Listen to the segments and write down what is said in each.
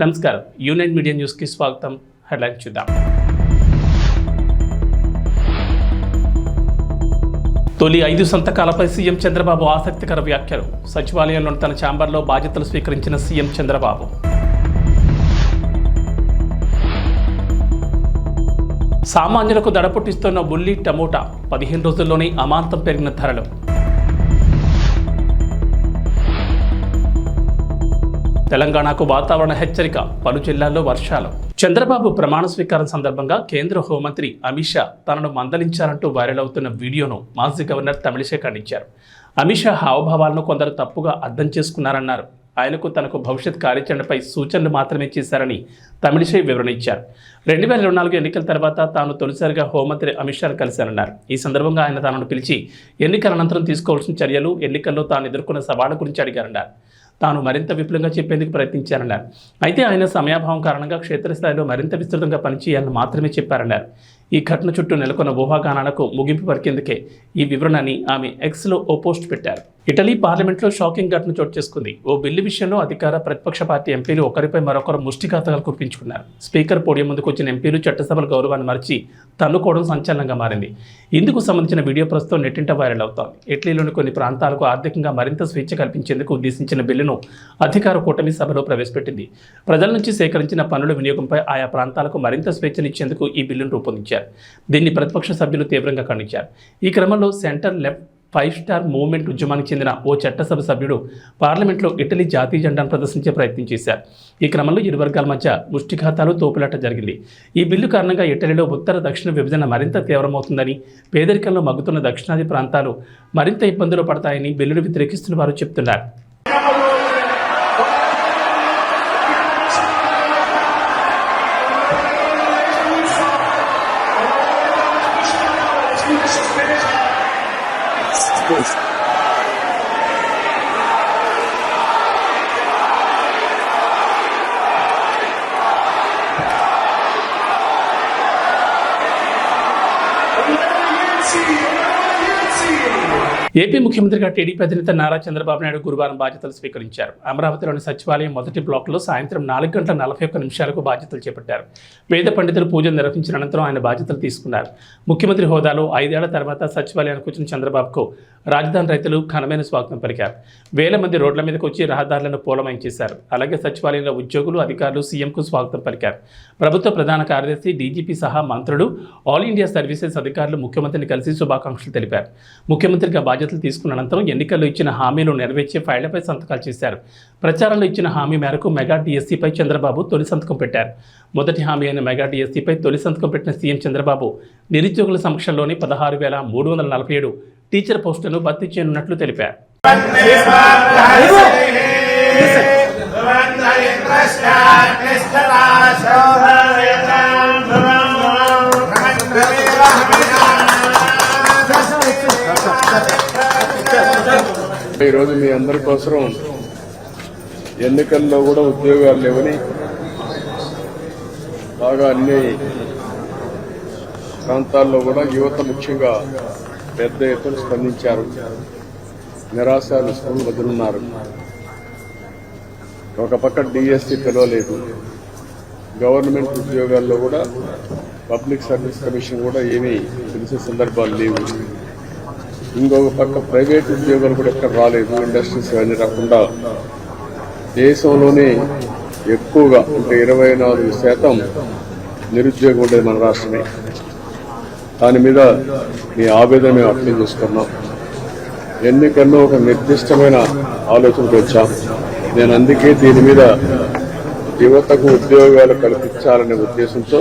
నమస్కారం. Unite media న్యూస్కి స్వాగతం. హెడ్లైన్ చూద్దాం. తొలి ఐదు సంతకాలపై సీఎం చంద్రబాబు ఆసక్తికర వ్యాఖ్యలు. సచివాలయంలోని తన ఛాంబర్లో బాధ్యతలు స్వీకరించిన సీఎం చంద్రబాబు. సామాన్యులకు దడపుట్టిస్తున్న ఉల్లి టమోటా పదిహేను రోజుల్లోనే అమాంతం పెరిగిన ధరలు. తెలంగాణకు వాతావరణ హెచ్చరిక పలు జిల్లాల్లో వర్షాలు. చంద్రబాబు ప్రమాణ స్వీకారం సందర్భంగా కేంద్ర హోంమంత్రి అమిత్ షా తనను మందలించారంటూ వైరల్ అవుతున్న వీడియోను మాజీ గవర్నర్ తమిళిసై ఖండించారు అమిత్ షా హావభావాలను కొందరు తప్పుగా అర్థం చేసుకున్నారన్నారు. ఆయనకు తనకు భవిష్యత్ కార్యాచరణపై సూచనలు మాత్రమే చేశారని తమిళిసై వివరణ ఇచ్చారు. రెండు వేల ఇరవై నాలుగు ఎన్నికల తర్వాత తాను తొలిసారిగా హోంమంత్రి అమిత్ షాను కలిశానన్నారు. ఈ సందర్భంగా ఆయన తనను పిలిచి ఎన్నికల అనంతరం తీసుకోవాల్సిన చర్యలు ఎన్నికల్లో తాను ఎదుర్కొన్న సవాళ్ళ గురించి అడిగారన్నారు. తాను మరింత విపులంగా చెప్పేందుకు ప్రయత్నించారన్నారు. అయితే ఆయన సమయాభావం కారణంగా క్షేత్రస్థాయిలో మరింత విస్తృతంగా పనిచేయాలని మాత్రమే చెప్పారన్నారు. ఈ ఘటన చుట్టూ నెలకొన్న ఊహాగానాలకు ముగింపు పరికేందుకే ఈ వివరణని ఆమె ఎక్స్లో ఓ పోస్ట్ పెట్టారు. ఇటలీ పార్లమెంట్లో షాకింగ్ ఘటన చోటు చేసుకుంది. ఓ బిల్లు విషయంలో అధికార ప్రతిపక్ష పార్టీ ఎంపీలు ఒకరిపై మరొకరు ముష్టిఘాతకాలు కురిపించుకున్నారు. స్పీకర్ పోడియం ముందుకు వచ్చిన ఎంపీలు చట్టసభల గౌరవాన్ని మరిచి తన్నుకోవడం సంచలనంగా మారింది. ఇందుకు సంబంధించిన వీడియో ప్రస్తుతం నెట్టింట వైరల్ అవుతోంది. ఇటలీలోని కొన్ని ప్రాంతాలకు ఆర్థికంగా మరింత స్వేచ్ఛ కల్పించేందుకు ఉద్దేశించిన బిల్లును అధికార కూటమి సభలో ప్రవేశపెట్టింది. ప్రజల నుంచి సేకరించిన పనుల వినియోగంపై ఆయా ప్రాంతాలకు మరింత స్వేచ్ఛనిచ్చేందుకు ఈ బిల్లును రూపొందించారు. దీన్ని ప్రతిపక్ష సభ్యులు తీవ్రంగా ఖండించారు. ఈ క్రమంలో centre left five star movement ఉద్యమానికి చెందిన ఓ చట్టసభ సభ్యుడు పార్లమెంట్లో ఇటలీ జాతీయ జెండాను ప్రదర్శించే ప్రయత్నం చేశారు. ఈ క్రమంలో ఇరు వర్గాల మధ్య ముష్టిఘాతాలు తోపులాట జరిగింది. ఈ బిల్లు కారణంగా ఇటలీలో ఉత్తర దక్షిణ విభజన మరింత తీవ్రమవుతుందని పేదరికంలో మగ్గుతున్న దక్షిణాది ప్రాంతాలు మరింత ఇబ్బందులు పడతాయని బిల్లును వ్యతిరేకిస్తున్న వారు చెప్తున్నారు. ఏపీ ముఖ్యమంత్రిగా టీడీపీ అధినేత నారా చంద్రబాబు నాయుడు గురువారం బాధ్యతలు స్వీకరించారు. అమరావతిలోని సచివాలయం మొదటి బ్లాక్లో సాయంత్రం నాలుగు గంటల నలభై ఒక్క నిమిషాలకు బాధ్యతలు చేపట్టారు. వేద పండితులు పూజలు నిర్వహించిన అనంతరం ఆయన బాధ్యతలు తీసుకున్నారు. ముఖ్యమంత్రి హోదాలో ఐదేళ్ళ తర్వాత సచివాలయానికి వచ్చిన చంద్రబాబుకు రాజధాని రైతులు ఘనమైన స్వాగతం పలికారు. వేల మంది రోడ్ల మీదకు వచ్చి రహదారులను పూలమయం చేశారు. అలాగే సచివాలయంలో ఉద్యోగులు అధికారులు సీఎంకు స్వాగతం పలికారు. ప్రభుత్వ ప్రధాన కార్యదర్శి డీజీపీ సహా మంత్రులు ఆల్ ఇండియా సర్వీసెస్ అధికారులు ముఖ్యమంత్రిని కలిసి శుభాకాంక్షలు తెలిపారు. ముఖ్యమంత్రిగా బాధ్యతలు తీసుకున్న అనంతరం ఎన్నికల్లో ఇచ్చిన హామీలు నెరవేర్చే ఫైళ్ళపై సంతకాలు చేశారు. ప్రచారంలో ఇచ్చిన హామీ మేరకు మెగా డిఎస్సీపై చంద్రబాబు తొలి సంతకం పెట్టారు. మొదటి హామీ అయిన మెగా డిఎస్సీపై తొలి సంతకం పెట్టిన సీఎం చంద్రబాబు నిరుద్యోగుల సమక్షంలోని పదహారు వేల మూడు వందల నలభై ఏడు టీచర్ పోస్టులను భర్తీ చేయనున్నట్లు తెలిపారు. ఈరోజు మీ అందరి కోసం ఎన్నికల్లో కూడా ఉద్యోగాలు లేవని బాగా అన్ని ప్రాంతాల్లో కూడా యువత ముఖ్యంగా పెద్ద ఎత్తున స్పందించారు. నిరాశ నిస్పృహలు వదులున్నారు. ఒక పక్క డిఎస్సి పిలవలేదు. గవర్నమెంట్ ఉద్యోగాల్లో కూడా పబ్లిక్ సర్వీస్ కమిషన్ కూడా ఏమీ తెలిసే సందర్భాలు లేవు. ఇంకొక పక్క ప్రైవేట్ ఉద్యోగాలు కూడా ఎక్కడ రాలేదు ఇండస్ట్రీస్ అన్ని రాకుండా. దేశంలోనే ఎక్కువగా అంటే ఇరవై నాలుగు శాతం నిరుద్యోగం ఉండేది మన రాష్ట్రమే. దాని మీద మీ ఆవేదన మేము అర్థం చేసుకున్నాం. ఎన్నికల్లో ఒక నిర్దిష్టమైన ఆలోచనకు వచ్చాం. నేను అందుకే దీని మీద యువతకు ఉద్యోగాలు కల్పించాలనే ఉద్దేశంతో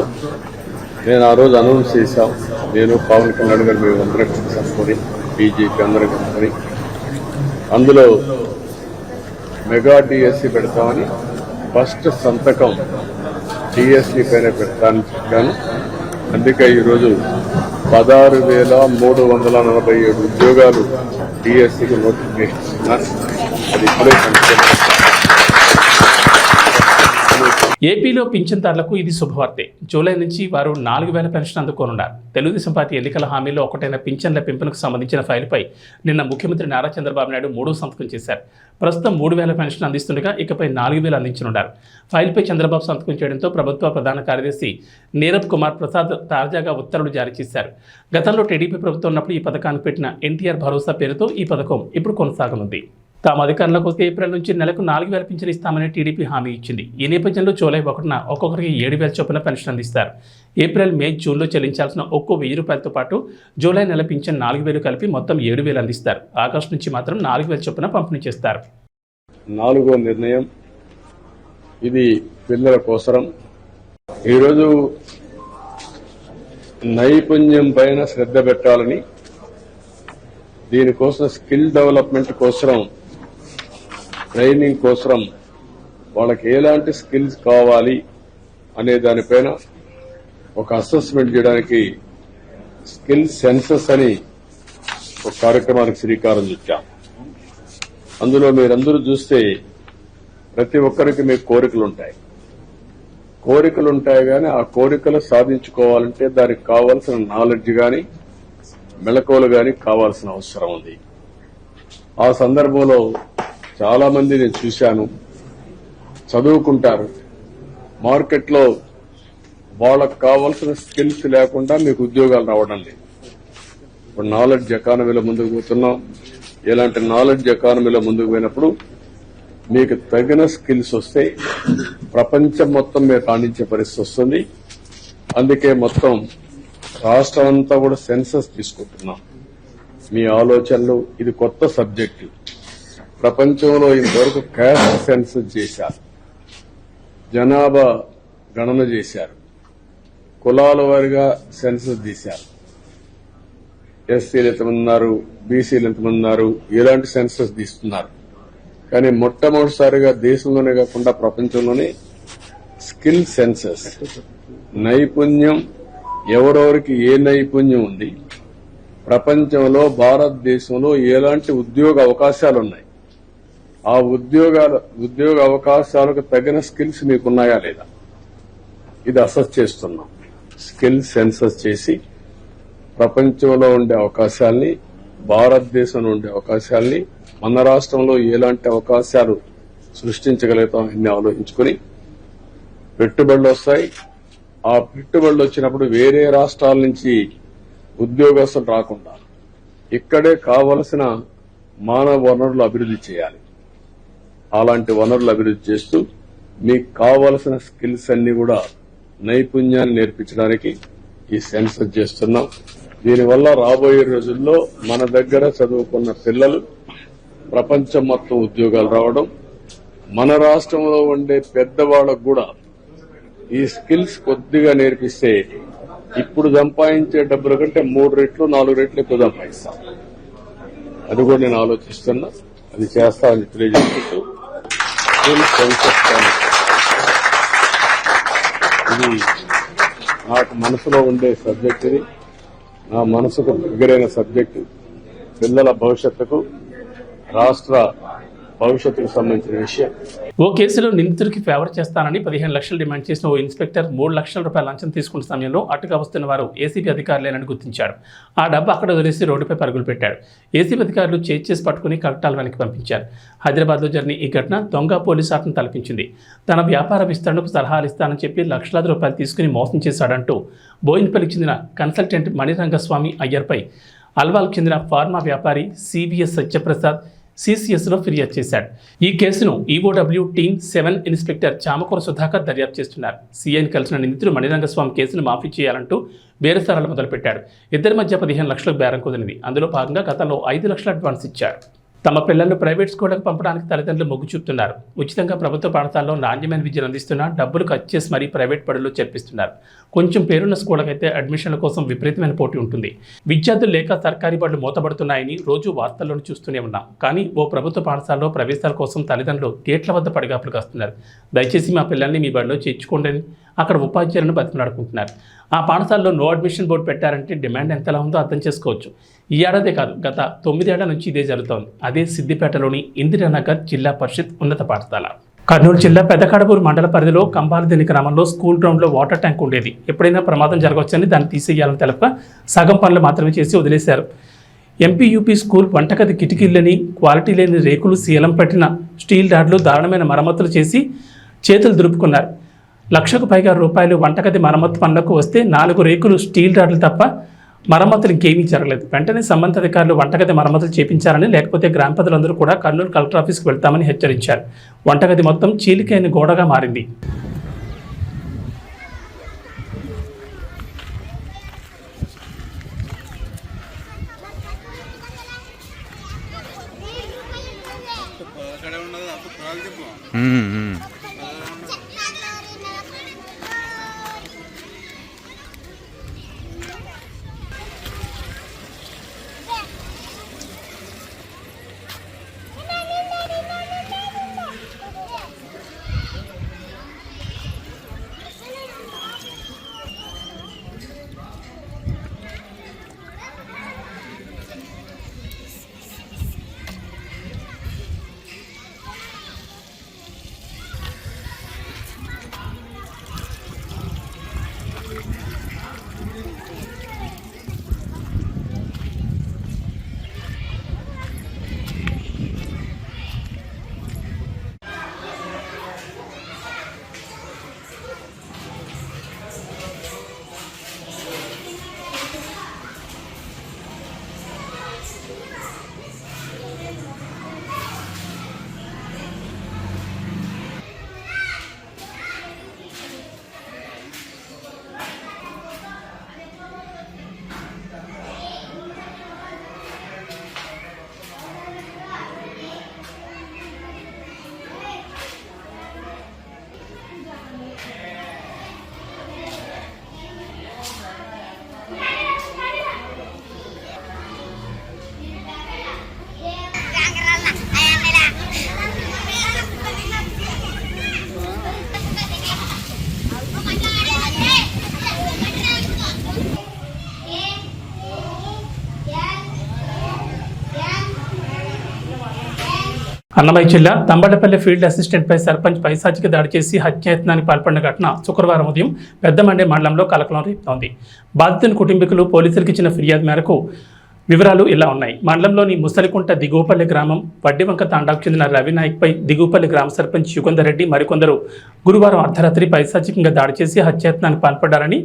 నేను ఆ రోజు అనౌన్స్ చేశాం. నేను పవన్ కళ్యాణ్ గారు మేము అందరం కలుసుకొని బీజేపీ అందరం కలుసుకొని అందులో మెగా డిఎస్సి పెడతామని ఫస్ట్ సంతకం డిఎస్సి పైన పెడతానని చెప్పాను. అందుకే ఈరోజు పదహారు వేల మూడు వందల నలభై ఏడు ఉద్యోగాలు డిఎస్సికి నోటిఫికేషన్ ఇస్తున్నారు. అది ఇప్పుడే సంతకం ఏపీలో పింఛన్దారులకు ఇది శుభవార్తే. జూలై నుంచి వారు నాలుగు వేల పెన్షన్ అందుకోనున్నారు. తెలుగుదేశం పార్టీ ఎన్నికల హామీలో ఒకటైన పింఛన్ల పెంపునకు సంబంధించిన ఫైల్పై నిన్న ముఖ్యమంత్రి నారా చంద్రబాబు నాయుడు మూడో సంతకం చేశారు. ప్రస్తుతం మూడు వేల పెన్షన్ అందిస్తుండగా ఇకపై నాలుగు వేలు అందించనున్నారు. ఫైల్పై చంద్రబాబు సంతకం చేయడంతో ప్రభుత్వ ప్రధాన కార్యదర్శి నీరబ్ కుమార్ ప్రసాద్ తాజాగా ఉత్తర్వులు జారీ చేశారు. గతంలో టీడీపీ ప్రభుత్వం ఉన్నప్పుడు ఈ పథకాన్ని పెట్టిన ఎన్టీఆర్ భరోసా పేరుతో ఈ పథకం ఇప్పుడు కొనసాగనుంది. తాము అధికారంలోకి వస్తే ఏప్రిల్ నుంచి నెలకు నాలుగు వేల పింఛన్ ఇస్తామని టీడీపీ హామీ ఇచ్చింది. ఈ నేపథ్యంలో జూలై ఒకటిన ఒక్కొక్కరికి ఏడు వేల చొప్పున పెన్షన్ అందిస్తారు. ఏప్రిల్ మే జూన్లో చెల్లించాల్సిన ఒక్కో వెయ్యి రూపాయలతో పాటు జూలై నెల పింఛన్ నాలుగు వేలు కలిపి మొత్తం ఏడు వేలు అందిస్తారు. ఆగస్టు నుంచి మాత్రం నాలుగు వేల చొప్పున పంపిణీ చేస్తారు. నాలుగో నిర్ణయం. ఇది పిల్లల కోసరం. ఈరోజు నైపుణ్యం పైన శ్రద్ధ పెట్టాలని దీనికోసం స్కిల్ డెవలప్మెంట్ కోసం ట్రైనింగ్ కోసం వాళ్ళకి ఎలాంటి స్కిల్స్ కావాలి అనే దానిపైన ఒక అసెస్మెంట్ చేయడానికి స్కిల్ సెన్సస్ అని ఒక కార్యక్రమానికి శ్రీకారం చుట్టాం. అందులో మీరందరూ చూస్తే ప్రతి ఒక్కరికి మీకు కోరికలు ఉంటాయి. కోరికలు ఉంటాయి కానీ ఆ కోరికలు సాధించుకోవాలంటే దానికి కావాల్సిన నాలెడ్జ్ గాని మెళకువలు గాని కావాల్సిన అవసరం ఉంది. ఆ సందర్భంలో చాలా మంది నేను చూశాను. చదువుకుంటారు. మార్కెట్లో వాళ్ళకు కావాల్సిన స్కిల్స్ లేకుండా మీకు ఉద్యోగాలు రావడం లేదు. ఇప్పుడు నాలెడ్జ్ ఎకానమీలో ముందుకు పోతున్నాం. ఇలాంటి నాలెడ్జ్ ఎకానమీలో ముందుకు పోయినప్పుడు మీకు తగిన స్కిల్స్ వస్తే ప్రపంచం మొత్తం మీరు రాణించే పరిస్థితి వస్తుంది. అందుకే మొత్తం రాష్ట్రం అంతా కూడా సెన్సస్ తీసుకుంటున్నాం. మీ ఆలోచనలు ఇది కొత్త సబ్జెక్టు. ప్రపంచంలో ఇంతవరకు క్యాస్ట్ సెన్సస్ చేశారు. జనాభా గణన చేశారు. కులాల వారిగా సెన్సస్ తీశారు. ఎస్సీలు ఎంతమంది ఉన్నారు బీసీలు ఎంతమంది ఉన్నారు ఎలాంటి సెన్సస్ తీస్తున్నారు. కానీ మొట్టమొదటిసారిగా దేశంలోనే కాకుండా ప్రపంచంలోనే స్కిల్ సెన్సస్. నైపుణ్యం ఎవరెవరికి ఏ నైపుణ్యం ఉంది ప్రపంచంలో భారతదేశంలో ఎలాంటి ఉద్యోగ అవకాశాలు ఉన్నాయి ఆ ఉద్యోగాల ఉద్యోగ అవకాశాలకు తగిన స్కిల్స్ మీకున్నాయా లేదా? ఇది అసెస్ చేస్తున్నాం. స్కిల్ సెన్సస్ చేసి ప్రపంచంలో ఉండే అవకాశాల్ని భారతదేశంలో ఉండే అవకాశాల్ని మన రాష్ట్రంలో ఎలాంటి అవకాశాలు సృష్టించగలుగుతాం అన్ని ఆలోచించుకుని పెట్టుబడులు వస్తాయి. ఆ పెట్టుబడులు వచ్చినప్పుడు వేరే రాష్ట్రాల నుంచి ఉద్యోగస్తులు రాకుండా ఇక్కడే కావలసిన మానవ వనరులు అభివృద్ధి చేయాలి. అలాంటి వనరులు అభివృద్ధి చేస్తూ మీకు కావలసిన స్కిల్స్ అన్ని కూడా నైపుణ్యాన్ని నేర్పించడానికి ఈ సెన్సర్ చేస్తున్నాం. దీనివల్ల రాబోయే రోజుల్లో మన దగ్గర చదువుకున్న పిల్లలు ప్రపంచం మొత్తం ఉద్యోగాలు రావడం మన రాష్ట్రంలో ఉండే పెద్దవాళ్ళకు కూడా ఈ స్కిల్స్ కొద్దిగా నేర్పిస్తే ఇప్పుడు సంపాదించే డబ్బుల కంటే మూడు రెట్లు నాలుగు రెట్లు ఎక్కువ సంపాదిస్తాం. అది కూడా నేను ఆలోచిస్తున్నా. అది చేస్తామని తెలియజేసుకుంటూ స్కిల్ సెన్సస్ ఇది నాకు మనసులో ఉండే సబ్జెక్ట్ ఇది. నా మనసుకు దగ్గరైన సబ్జెక్టు పిల్లల భవిష్యత్తుకు రాష్ట్ర భవిష్యత్తుకు సంబంధించిన విషయం. ఓ కేసులో నిందితుడికి ఫేవర్ చేస్తానని పదిహేను లక్షలు డిమాండ్ చేసిన ఓ ఇన్స్పెక్టర్ మూడు లక్షల రూపాయల లంచం తీసుకున్న సమయంలో అటుగా వస్తున్న వారు ఏసీబీ అధికారులేనని గుర్తించాడు. ఆ డబ్బు అక్కడ వదిలేసి రోడ్డుపై పరుగులు పెట్టాడు. ఏసీబీ అధికారులు చేజ్ చేసి పట్టుకుని కలెక్టాల వెనక్కి పంపించారు. హైదరాబాద్లో జరిగిన ఈ ఘటన దొంగ పోలీసు ఆటను తలపించింది. తన వ్యాపార విస్తరణకు సలహాలు ఇస్తానని చెప్పి లక్షలాది రూపాయలు తీసుకుని మోసం చేశాడంటూ బోయిన్పల్లికి చెందిన కన్సల్టెంట్ మణిరంగస్వామి అయ్యర్పై అల్వాల్కు చెందిన ఫార్మా వ్యాపారి సిబిఎస్ సత్యప్రసాద్ సిసిఎస్లో ఫిర్యాదు చేశాడు. ఈ కేసును EOW team seven inspector Chamakura Sudhakar దర్యాప్తు చేస్తున్నారు. సీఐని కలిసిన నిందితుడు మణిరంగస్వామి కేసును మాఫీ చేయాలంటూ బేరసారాలు మొదలుపెట్టాడు. ఇద్దరి మధ్య పదిహేను లక్షలకు బేరం కుదిరింది. అందులో భాగంగా గతంలో ఐదు లక్షల అడ్వాన్స్ ఇచ్చారు. తమ పిల్లలను ప్రైవేట్ స్కూళ్ళకు పంపడానికి తల్లిదండ్రులు మొగ్గు చూపుతున్నారు. ఉచితంగా ప్రభుత్వ పాఠశాలలో నాణ్యమైన విద్యను అందిస్తున్నా డబ్బులు ఖర్చు చేసి మరీ ప్రైవేట్ బడుల్లో చేర్పిస్తున్నారు కొంచెం పేరున్న స్కూళ్ళకైతే అడ్మిషన్ల కోసం విపరీతమైన పోటీ ఉంటుంది. విద్యార్థులు లేక సర్కారీ బడులు మూతబడుతున్నాయని రోజు వార్తల్లోనూ చూస్తూనే ఉన్నాం. కానీ ఓ ప్రభుత్వ పాఠశాలలో ప్రవేశాల కోసం తల్లిదండ్రులు గేట్ల వద్ద పడిగాపులు కాస్తున్నారు. దయచేసి మా పిల్లల్ని మీ బడిలో చేర్చుకోండి అని అక్కడ ఉపాధ్యాయులను బతిమలాడుకుంటున్నారు. ఆ పాఠశాలలో నో అడ్మిషన్ బోర్డు పెట్టారంటే డిమాండ్ ఎంతలా ఉందో అర్థం చేసుకోవచ్చు. ఈ ఏడాదే కాదు గత తొమ్మిదేళ్ళ నుంచి ఇదే జరుగుతోంది. అదే సిద్దిపేటలోని ఇందిరానగర్ జిల్లా పరిషత్ ఉన్నత పాఠశాల. కర్నూలు జిల్లా పెద్దకడపూరు మండల పరిధిలో కంబాలదిని గ్రామంలో స్కూల్ గ్రౌండ్లో వాటర్ ట్యాంక్ ఉండేది. ఎప్పుడైనా ప్రమాదం జరగవచ్చని దాన్ని తీసేయాలని తెలప సగం పనులు మాత్రమే చేసి వదిలేశారు. ఎంపీయూపీ స్కూల్ వంటగది కిటికీలని క్వాలిటీ లేని రేకులు శీలం పెట్టిన స్టీల్ రాడ్లు దారుణమైన మరమ్మతులు చేసి చేతులు దులుపుకున్నారు. లక్షకు పైగా రూపాయలు వంటగది మరమ్మతు పనులకు వస్తే నాలుగు రేకులు స్టీల్ రాడ్లు తప్ప మరమ్మతులు ఇంకేమీ జరగలేదు. వెంటనే సంబంధిత అధికారులు వంటగది మరమ్మతులు చేపించారని లేకపోతే గ్రామ ప్రజలందరూ కూడా కర్నూలు కలెక్టర్ ఆఫీస్కి వెళ్తామని హెచ్చరించారు. వంటగది మొత్తం చీలికైన గోడగా మారింది. మ్మ్, అన్నమయ్య జిల్లా తంబళ్ళపల్లి ఫీల్డ్ అసిస్టెంట్పై సర్పంచ్ పైశాచికి దాడి చేసి హత్యాయత్నానికి పాల్పడిన ఘటన శుక్రవారం ఉదయం పెద్దమండే మండలంలో కలకలం రేపుతోంది. బాధితుని కుటుంబీకులు పోలీసులకు ఇచ్చిన ఫిర్యాదు మేరకు వివరాలు ఇలా ఉన్నాయి. మండలంలోని ముసలికుంట దిగువపల్లి గ్రామం వడ్డివంక తాండాకు చెందిన రవినాయక్పై దిగువపల్లి గ్రామ సర్పంచ్ యుగంధరెడ్డి మరికొందరు గురువారం అర్ధరాత్రి పైశాచికంగా దాడి చేసి హత్యాయత్నానికి పాల్పడ్డారని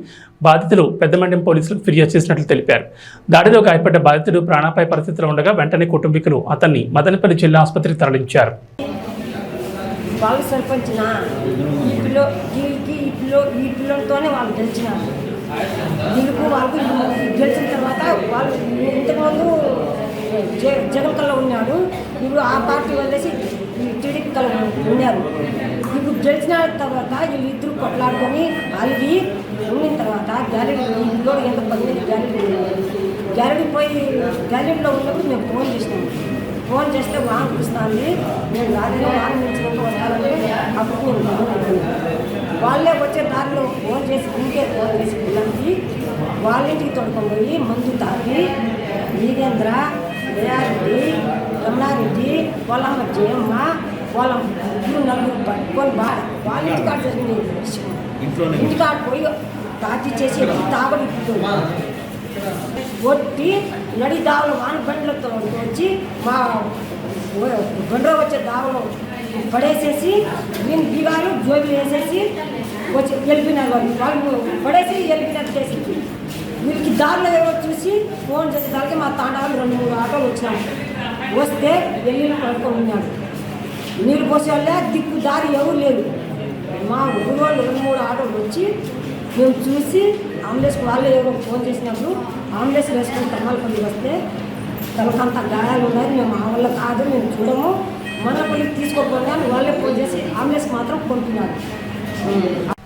బాధితులు పెద్దమండ్యం పోలీసులకు ఫిర్యాదు చేసినట్లు తెలిపారు. దాడిలో గాయపడ్డ బాధితుడు ప్రాణాపాయ పరిస్థితిలో ఉండగా వెంటనే కుటుంబీకులు అతన్ని మదనపల్లి జిల్లా ఆసుపత్రికి తరలించారు. వాళ్ళు సర్పంచిన ఈ వాళ్ళకు గెలిచిన తర్వాత వాళ్ళు ఇంతకుముందు జ జగన్ కల్లా ఉన్నాడు. ఇప్పుడు ఆ పార్టీ వదిలేసి టీడీపీ కల్లా ఉన్నారు. ఇప్పుడు గెలిచిన తర్వాత వీళ్ళు ఇద్దరు కొట్లాడుకొని అలిగి ఉండిన తర్వాత గ్యాలరీ ఇంట్లో ఎంత పది గ్యారెంటీ గ్యాలరీ గ్యాలరీ పోయి గ్యాలరీలో ఉన్నప్పుడు మేము ఫోన్ చేసినాము ఫోన్ చేస్తే వాహనం పిలుస్తుంది నేను రాలేదు? వాహనం పిలిచినట్టు వస్తానంటే అప్పుడు వాళ్ళే వచ్చే దారిలో ఫోన్ చేసి ఇంకే ఫోన్ చేసి పిల్లలకి వాళ్ళ ఇంటికి తొడుకొని పోయి మందు తాగి వీరేంద్ర దయారెడ్డి రమణారెడ్డి వాళ్ళమ్మ జయమ్మ వాళ్ళ ముగ్గురు నలుగురు పట్టుకొని బా వాళ్ళ ఇంటికాడ జరిగింది ఇంటికాడ పోయి తాచి చేసి తాగడి కొట్టి నడి దావలో వాన బండ్లతో వచ్చి మా బండ్ర వచ్చే దావలో పడేసేసి నేను దిగారు జోబులు వేసేసి వచ్చి వెళ్ళిపోయినారు వాళ్ళు వాళ్ళు పడేసి వెళ్ళిపోయినట్టు చేసి వీళ్ళకి దారిలో ఎవరో చూసి ఫోన్ చేసేసరికి మా తాండాలు రెండు మూడు ఆటోలు వచ్చినాము వస్తే వెళ్ళిన పడుకొని ఉన్నాడు నీళ్ళు పోసే వాళ్ళే దిక్కు దారి ఎవరు లేదు మా ఊరు వాళ్ళు రెండు మూడు ఆటోలు వచ్చి మేము చూసి అంబులెన్స్ వాళ్ళే ఎవరో ఫోన్ చేసినప్పుడు అంబులెన్స్ వేసుకొని తమ్మలపల్లి వస్తే తనకంత గాయాలు ఉన్నాయి మేము మా వల్ల కాదు మేము చూడము మన పల్లికి తీసుకోకుండా వాళ్ళే ఫోన్ చేసి మాత్రం కొంటున్నారు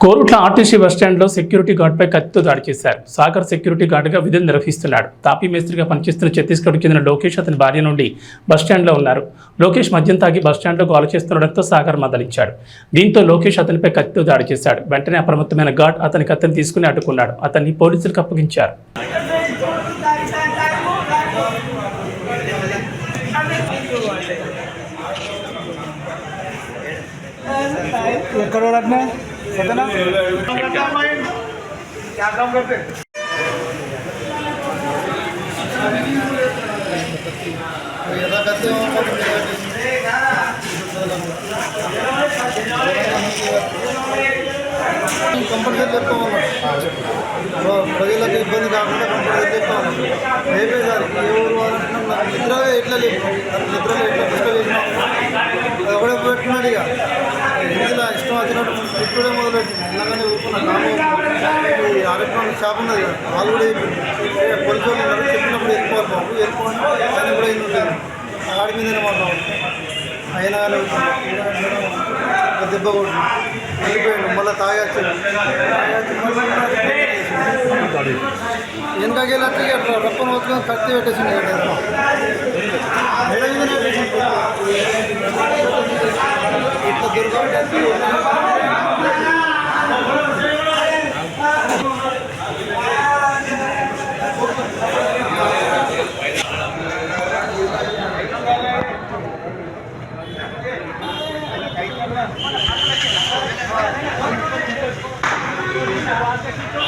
కోరుట్ల ఆర్టీసీ బస్టాండ్లో సెక్యూరిటీ గార్డ్పై కత్తితో దాడి చేశారు. సాగర్ సెక్యూరిటీ గార్డుగా విధులు నిర్వహిస్తున్నాడు. తాపీ మేస్త్రిగా పనిచేస్తున్న ఛత్తీస్గఢ్కు చెందిన లోకేష్ అతని భార్య నుండి బస్టాండ్లో ఉన్నారు. లోకేష్ మద్యం తాగి బస్టాండ్లో గోల చేస్తుండడంతో సాగర్ మదలించాడు. దీంతో లోకేష్ అతనిపై కత్తితో దాడి చేశాడు. వెంటనే అప్రమత్తమైన గార్డ్ అతని కత్తిని తీసుకుని అడ్డుకున్నాడు. అతన్ని పోలీసులకు అప్పగించారు. ఎక్కడ అట్నే సరేనా కంపల్సరీ చెప్పుకోవాలి ప్రజలకు ఇబ్బంది కాకుండా కంపల్సరీ చెప్పుకోవాలి రేపే సార్ ఏ ఊరు వాళ్ళంటున్నాం నిద్ర ఎట్లా లేదు నిద్రలో ఎట్లా కష్టం చేసినాం అది ఒకడే పెట్టున్నాడు ఇక ఇందులో ఇష్టం వచ్చినట్టు ఇప్పుడే మొదలెట్టింది ఇలాగనే ఊరుకున్న ఈ ఆరోగ్యం షాప్ ఉన్నది వాళ్ళు కూడా పోలీసు వాళ్ళు చెప్పినప్పుడు వెళ్ళిపోవాలి బాబు వెళ్ళిపోవాలి ఆయన కూడా ఏం ఉంటుంది ఆడి మీదనే మాట్లాడు అయినా దెబ్బ కొట్టు వెళ్ళిపోయాడు. మళ్ళీ తాగొచ్చు ಎನ್ಗಾಗೆಲ್ಲ ರೊಕ್ಕನ ಓದ್ಕೊಂಡು ಕಟ್ತೀವಿ ಟೇಷನ್ Thank you.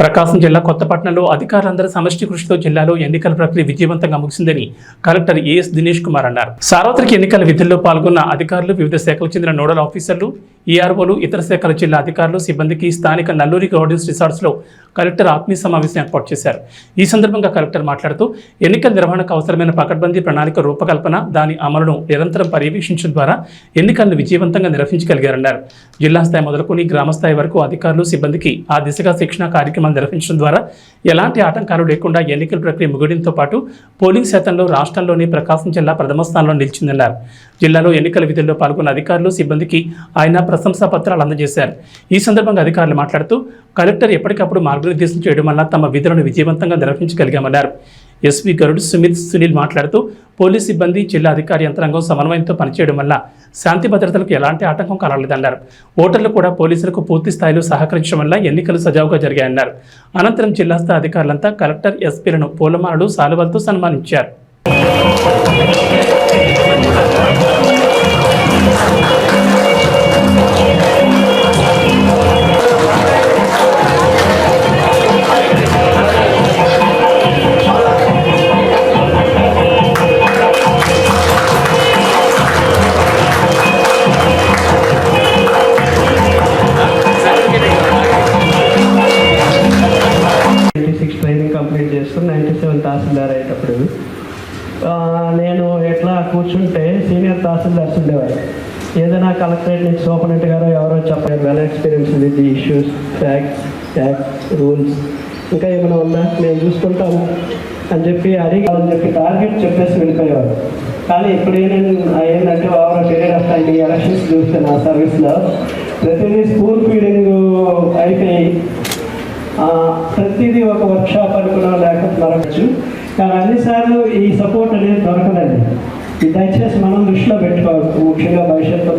ప్రకాశం జిల్లా కొత్తపట్నంలో అధికారులందరూ సమష్టి కృషితో జిల్లాలో ఎన్నికల ప్రక్రియ విజయవంతంగా ముగిసిందని collector A S Dinesh Kumar అన్నారు. సార్వత్రిక ఎన్నికల విధుల్లో పాల్గొన్న అధికారులు వివిధ శాఖలకు చెందిన నోడల్ ఆఫీసర్లు ఈఆర్ఓలు ఇతర శాఖల జిల్లా అధికారులు సిబ్బందికి స్థానిక నల్లూరి గార్డెన్స్ రిసార్ట్స్లో కలెక్టర్ ఆత్మీయ సమావేశం ఏర్పాటు చేశారు. ఈ సందర్భంగా కలెక్టర్ మాట్లాడుతూ ఎన్నికల నిర్వహణకు అవసరమైన పకడ్బందీ ప్రణాళిక రూపకల్పన దాని అమలును నిరంతరం పర్యవేక్షించడం ద్వారా ఎన్నికలను విజయవంతంగా నిర్వహించగలిగారన్నారు. జిల్లా స్థాయి మొదలుకొని గ్రామ స్థాయి వరకు అధికారులు సిబ్బందికి ఆ దిశగా శిక్షణ కార్యక్రమాలు నిర్వహించడం ద్వారా ఎలాంటి ఆటంకాలు లేకుండా ఎన్నికల ప్రక్రియ ముగియడంతో పాటు పోలింగ్ శాతంలో రాష్ట్రంలోని ప్రకాశం జిల్లా ప్రథమ స్థానంలో నిలిచిందన్నారు. జిల్లాలో ఎన్నికల విధుల్లో పాల్గొన్న అధికారులు సిబ్బందికి ఆయన ప్రశంసా పత్రాలు అందజేశారు. ఈ సందర్భంగా అధికారులు మాట్లాడుతూ కలెక్టర్ ఎప్పటికప్పుడు మార్గనిర్దేశం చేయడం వల్ల తమ విధులను విజయవంతంగా నిర్వహించగలిగామన్నారు. ఎస్వి గరుడ్ సుమిత్ సునీల్ మాట్లాడుతూ పోలీస్ సిబ్బంది జిల్లా అధికారి యంత్రాంగం సమన్వయంతో పనిచేయడం వల్ల శాంతి భద్రతలకు ఎలాంటి ఆటంకం కలగలేదన్నారు ఓటర్లు కూడా పోలీసులకు పూర్తి స్థాయిలో సహకరించడం వల్ల ఎన్నికలు సజావుగా జరిగాయన్నారు. అనంతరం జిల్లా స్థాయి అధికారులంతా కలెక్టర్ ఎస్పీలను పూలమాలలు సాలువలతో సన్మానించారు. కంప్లీట్ చేస్తూ నైంటీ సెవెన్ తహసీల్దార్ అయ్యేటప్పుడు. నేను ఎట్లా కూర్చుంటే సీనియర్ తహసీల్దార్స్ ఉండేవారు ఏదైనా కలెక్టరేట్ నుంచి సూపరింటెండెంట్ గారు ఎవరో చెప్పారు well experience with the issues facts tax rules ఇంకా ఏమైనా ఉందా? మేము చూసుకుంటాము అని చెప్పి అడిగి అని చెప్పి టార్గెట్ చెప్పేసి వెళ్ళిపోయేవారు. కానీ ఇప్పుడు ఏంటంటే ఏంటంటే over period of time elections చూస్తే నా సర్వీస్లో ప్రతిదీ స్కూల్ ఫీడింగ్ అయిపోయి ప్రతిదీ ఒక వర్క్షాప్ అనుకున్నా లేకపోతే దొరకచ్చు. కానీ అన్నిసార్లు ఈ సపోర్ట్ అనేది దొరకదండి. దయచేసి మనం దృష్టిలో పెట్టుకోవచ్చు ముఖ్యంగా భవిష్యత్తు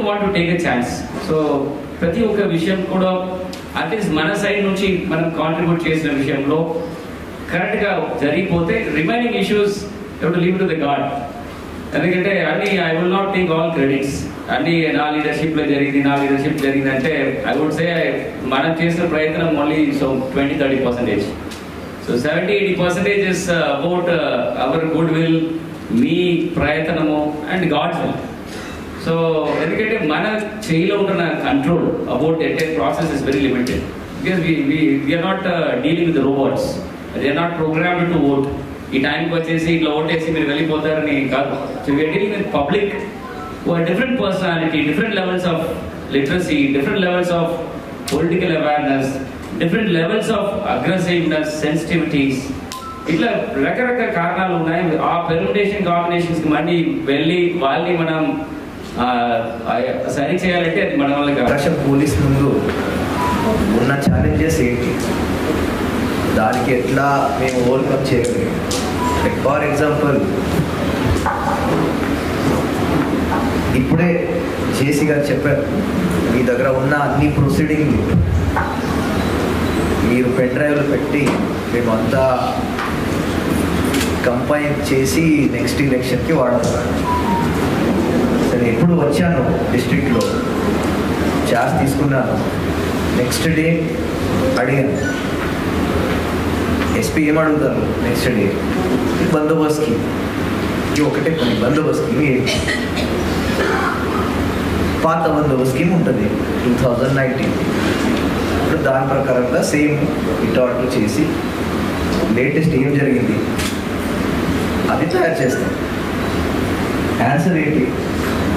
don't want to take a chance so ప్రతి ఒక్క విషయం కూడా అట్లీస్ట్ మన సైడ్ నుంచి మనం కాంట్రిబ్యూట్ చేసిన విషయంలో కరెక్ట్గా జరిగిపోతే remaining issues to leave to the god ఎందుకంటే అన్ని I will not take all credits అన్ని నా లీడర్షిప్లో జరిగింది నా లీడర్షిప్ జరిగింది అంటే ఐ వుడ్ సే మనం చేసిన ప్రయత్నం only so twenty thirty percentage so seventy eighty percentage is about our good will మీ ప్రయత్నము అండ్ గాడ్స్ విల్ సో ఎందుకంటే మన చేయిలో ఉంటున్న control about entire process is very limited because we are not dealing with robots they are not program to vote ఈ టైంకి వచ్చేసి ఇట్లా ఓటేసి మీరు వెళ్ళిపోతారని కాదు. So we are dealing with public different personality different levels of literacy different levels of political awareness different levels of aggressiveness sensitivities ఇట్లా రకరకాల కారణాలు ఉన్నాయి. ఆ పెర్మిటేషన్ కాంబినేషన్స్కి మళ్ళీ వెళ్ళి వాళ్ళని మనం ఆ, చేయాలంటే అది మన వల్ల కాదు పోలీస్ ముందు ఉన్న ఛాలెంజెస్ ఏంటి? దానికి ఎట్లా మేము ఓవర్కమ్ చేయగలిగాం? ఫర్ ఎగ్జాంపుల్ ఇప్పుడే జేసీ గారు చెప్పారు మీ దగ్గర ఉన్న అన్ని ప్రొసీడింగ్ మీరు పెన్ డ్రైవ్లు పెట్టి మేమంతా కంపైన్ చేసి నెక్స్ట్ ఎలక్షన్కి వాడతారు నేను ఎప్పుడు వచ్చాను డిస్ట్రిక్ట్లో? ఛార్జ్ తీసుకున్నాను. నెక్స్ట్ డే అడిగాను. ఎస్పీ ఏం అడుగుతారు నెక్స్ట్ డే. బందోబస్తుకి. ఇది ఒకటే పని బందోబస్తు స్కీమ్ పాత బందోబస్ స్కీమ్ ఉంటుంది? Two thousand nineteen. ఇప్పుడు దాని ప్రకారంగా సేమ్ ఇటు ఆర్డర్ చేసి లేటెస్ట్ ఏం జరిగింది? అది తయారు చేస్తాం. ఆన్సర్ ఏంటి?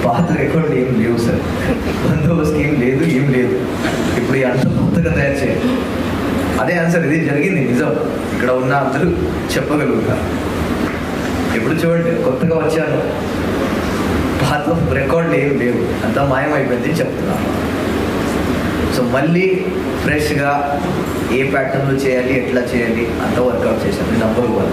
పాత రికార్డు ఏం లేవు సార్. బందోబస్తు ఏం లేదు ఏం లేదు. ఇప్పుడు ఈ అంతా కొత్తగా తయారు చేయాలి. అదే ఆన్సర్ ఇది జరిగింది నిజం. ఇక్కడ ఉన్న అందరూ చెప్పగలుగుతారు. ఎప్పుడు చూడండి కొత్తగా వచ్చాను. పాత రికార్డులు ఏం లేవు. అంతా మాయమైపోయింది చెప్తున్నాను సో మళ్ళీ ఫ్రెష్గా ఏ ప్యాటర్న్లో చేయాలి ఎట్లా చేయాలి అంత వర్కౌట్ చేశాను. నంబర్ వన్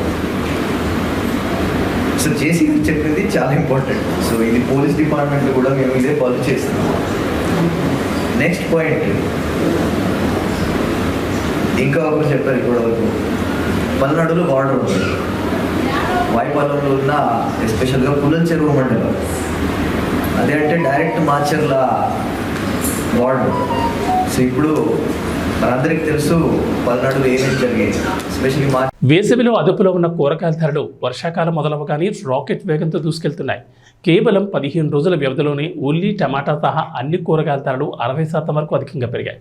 సో జేసీ చెప్పింది చాలా ఇంపార్టెంట్. సో ఇది పోలీస్ డిపార్ట్మెంట్ కూడా మేము ఇదే ఫాలో చేస్తున్నాం. నెక్స్ట్ పాయింట్ ఇంకా ఒకరు చెప్పారు ఇప్పటి వరకు. పల్నాడులో బార్డర్ ఉంది వాయిపాలెంలో ఉన్న ఎస్పెషల్గా పుల్లల చెరువు మండలం. అదే అంటే డైరెక్ట్ మాచర్ల బార్డర్ సో ఇప్పుడు మనందరికి తెలుసు పల్నాడు ఏమేమి జరిగాయి. మా వేసవిలో అదుపులో ఉన్న కూరగాయల ధరలు వర్షాకాలం మొదలవగానే రాకెట్ వేగంతో దూసుకెళ్తున్నాయి. కేవలం పదిహేను రోజుల వ్యవధిలోనే ఉల్లి టమాటా సహా అన్ని కూరగాయల ధరలు అరవై శాతం వరకు అధికంగా పెరిగాయి.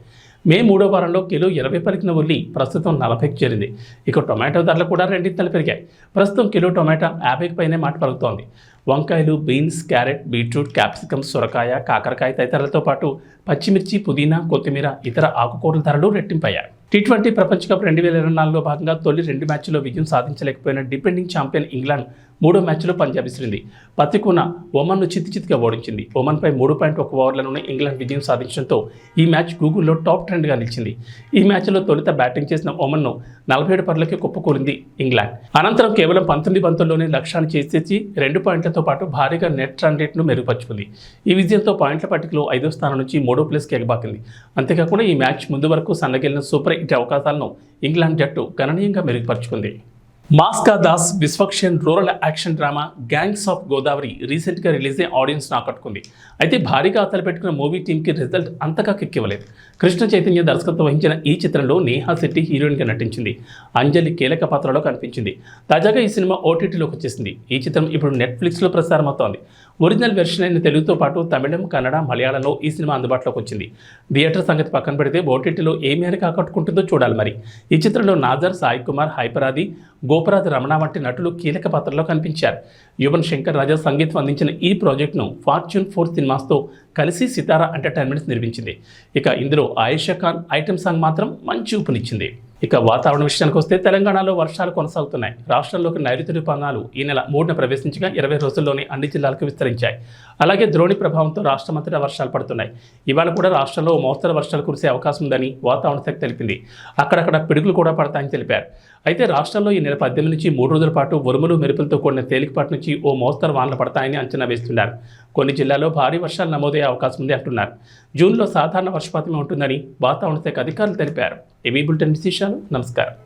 మే మూడో వారంలో కిలో ఇరవై పలికిన ఉల్లి ప్రస్తుతం నలభైకి చేరింది. ఇక టొమాటో ధరలు కూడా రెండింతలు పెరిగాయి. ప్రస్తుతం కిలో టొమాటో యాభైకి పైనే మాట పలుకుతోంది. వంకాయలు బీన్స్ క్యారెట్ బీట్రూట్ క్యాప్సికమ్ సొరకాయ కాకరకాయ తదితరాలతో పాటు పచ్చిమిర్చి పుదీనా కొత్తిమీర ఇతర ఆకుకూరల ధరలు రెట్టింపయ్యాయి. టీ ట్వంటీ ప్రపంచ కప్ రెండు వేల ఇరవై నాలుగులో భాగంగా తొలి రెండు మ్యాచ్ల్లో విజయం సాధించలేకపోయిన డిపెండింగ్ ఛాంపియన్ ఇంగ్లాండ్ మూడో మ్యాచ్లో పంజాబ్ విసిరింది పత్తికూన ఒమన్ను చిత్తి చిత్తిగా ఓడించింది. ఒమన్పై మూడు పాయింట్ ఒక ఓవర్లలోనే ఇంగ్లాండ్ విజయం సాధించడంతో ఈ మ్యాచ్ గూగుల్లో టాప్ ట్రెండ్గా నిలిచింది. ఈ మ్యాచ్లో తొలుత బ్యాటింగ్ చేసిన ఒమన్ను నలభై ఏడు పరులకి కుప్పకూలింది ఇంగ్లాండ్. అనంతరం కేవలం పంతొమ్మిది బంతుల్లోనే లక్ష్యాన్ని చేసేసి రెండు పాయింట్లతో పాటు భారీగా నెట్ రన్ రేట్ను మెరుగుపరుచుకుంది. ఈ విజయంతో పాయింట్ల పట్టికలో ఐదో స్థానం నుంచి మూడో ప్లేస్కి ఎగబాకింది. అంతేకాకుండా ఈ మ్యాచ్ ముందు వరకు సన్నగిలిన సూపర్ హిట్ అవకాశాలను ఇంగ్లాండ్ జట్టు గణనీయంగా మెరుగుపరుచుకుంది. మాస్కా Das Vishwaksen rural action drama gangs of Godavari రీసెంట్గా రిలీజ్ అయ్యి ఆడియన్స్ ఆకట్టుకుంది. అయితే భారీగా అతలు పెట్టుకున్న మూవీ టీంకి రిజల్ట్ అంతగా కిక్కివ్వలేదు. కృష్ణ చైతన్య దర్శకత్వం వహించిన ఈ చిత్రంలో నేహా శెట్టి హీరోయిన్గా నటించింది. అంజలి కీలక పాత్రలో కనిపించింది. తాజాగా ఈ సినిమా ఓటీటీలోకి వచ్చేసింది. ఈ చిత్రం ఇప్పుడు నెట్ఫ్లిక్స్లో ప్రసారమవుతోంది. ఒరిజినల్ వెర్షన్ అయిన తెలుగుతో పాటు తమిళం కన్నడ మలయాళంలో ఈ సినిమా అందుబాటులోకి వచ్చింది. థియేటర్ సంగతి పక్కన పెడితే ఓటీటీలో ఏ మేరకు ఆకట్టుకుంటుందో చూడాలి మరి. ఈ చిత్రంలో నాజర్ సాయి కుమార్ హైపరాది గోపరాజ్ రమణ వంటి నటులు కీలక పాత్రలో కనిపించారు. యువన్ శంకర్ రాజా సంగీతం అందించిన ఈ ప్రాజెక్ట్ను ఫార్చ్యూన్ ఫోర్ సినిమాస్తో కలిసి సితారా ఎంటర్టైన్మెంట్స్ నిర్మించింది. ఇక ఇందులో ఆయేషా ఖాన్ ఐటెం సాంగ్ మాత్రం మంచి ఊపునిచ్చింది. ఇక వాతావరణ విషయానికి వస్తే తెలంగాణలో వర్షాలు కొనసాగుతున్నాయి. రాష్ట్రంలోకి నైరుతి రుతుపవనాలు ఈ నెల మూడున ప్రవేశించగా ఇరవై రోజుల్లోనే అన్ని జిల్లాలకు విస్తరించాయి. అలాగే ద్రోణి ప్రభావంతో రాష్ట్రమంతటా వర్షాలు పడుతున్నాయి. ఇవాళ కూడా రాష్ట్రంలో మోస్తరు వర్షాలు కురిసే అవకాశం ఉందని వాతావరణ శాఖ తెలిపింది. అక్కడక్కడ పిడుగులు కూడా పడతాయని తెలిపారు. అయితే రాష్ట్రంలో ఈ నెల పద్దెనిమిది నుంచి మూడు రోజుల పాటు ఉరుములు మెరుపులతో కూడిన తేలికపాటి నుంచి ఓ మోస్తరు వానలు పడతాయని అంచనా వేస్తున్నారు. కొన్ని జిల్లాల్లో భారీ వర్షాలు నమోదయ్యే అవకాశం ఉంది అంటున్నారు. జూన్లో సాధారణ వర్షపాతమే ఉంటుందని వాతావరణ శాఖ అధికారులు తెలిపారు. ఏవీ బులెటిన్ విశేషాలు నమస్కారం.